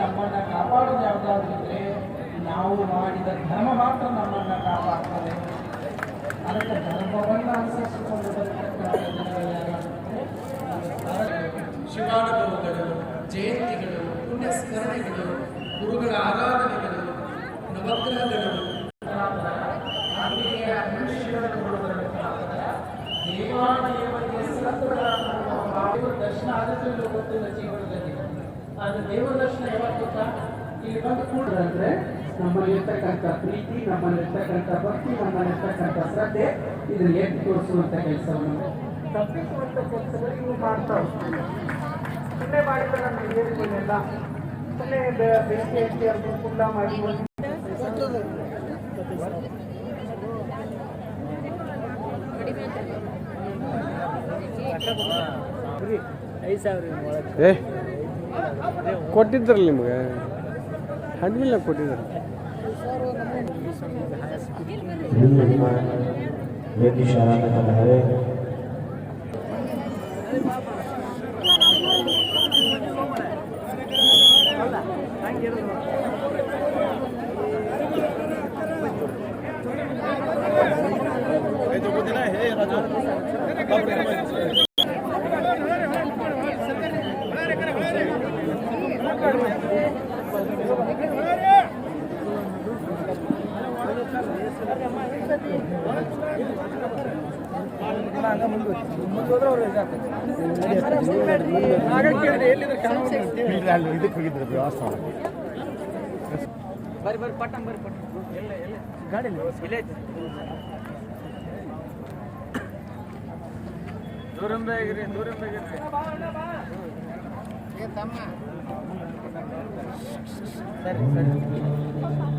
ನಮ್ಮನ್ನ ಕಾಪಾಡೋದು ಯಾವುದಾದ್ರೂ ಇದ್ರೆ ನಾವು ಮಾಡಿದ ಧರ್ಮ ಮಾತ್ರ ನಮ್ಮನ್ನ ಕಾಪಾಡ್ತದೆ ಅದಕ್ಕೆ ಧರ್ಮವನ್ನು ಅನುಸರಿಸಿಕೊಂಡು? ಶಿವಾನುಭವಗಳು ಜಯಂತಿಗಳು ಪುಣ್ಯಸ್ಮರಣೆಗಳು ಗುರುಗಳ ಆರಾಧನೆಗಳು, ನವಗ್ರಹಗಳು ಇಲ್ಲೋ ಗೊತ್ತಿಲ್ಲ ಜೀವನದಲ್ಲಿ ಅದು ದೇವರ ದರ್ಶನ ಯಾವಾಗ ಗೊತ್ತಾ? ಇಲ್ಲಿ ಬಂದು ಕೂಡ್ರಂದ್ರೆ ನಮ್ಮಲ್ಲಿರ್ತಕ್ಕಂಥ ಪ್ರೀತಿ ನಮ್ಮಲ್ಲಿರ್ತಕ್ಕಂಥ ಭಕ್ತಿ ನಮ್ಮಲ್ಲಿರ್ತಕ್ಕಂಥ ಶ್ರದ್ಧೆ ಇದನ್ನ ಎತ್ತಿ ತೋರಿಸುವಂತ ಕೆಲಸವನ್ನು. ತಪ್ಪಿಸುವಂತ ಕೆಲಸಗಳು ಇವು ಮಾಡ್ತಾವೆ. ಸುಮ್ಮನೆ ಮಾಡಿದ್ರೆ ನಮ್ಗೆ ಹೇಳಿಕೊಂಡೆಲ್ಲ ಸುಮ್ಮನೆ ಬೆಂಕಿ ಹಚ್ಚಿ ಅದು ಕುಂಡ ಮಾಡಿ ಏ ಕೊಟ್ಟಿದ್ರಲ್ಲ ನಿಮ್ಗೆ? ಹಣ್ಣಿಲ್ಲ ಕೊಟ್ಟಿದ್ರು यदि ಇದಕ್ಕೆ ಹೋಗಿದ್ರು ಪ್ರವಾಸ ಬರ್ರಿ ಬರ್ರಿ ಪಟ್ಟಂ ಬರ್ರಿ ಪಟ್ಟಂ ಎಲ್ಲ ಎಲ್ಲ ಗಾಡಿ ಇಲ್ಲೇ ಐತಿ ದೂರಿಂದ ಆಗಿರಿ ದೂರಿಂದ سري سري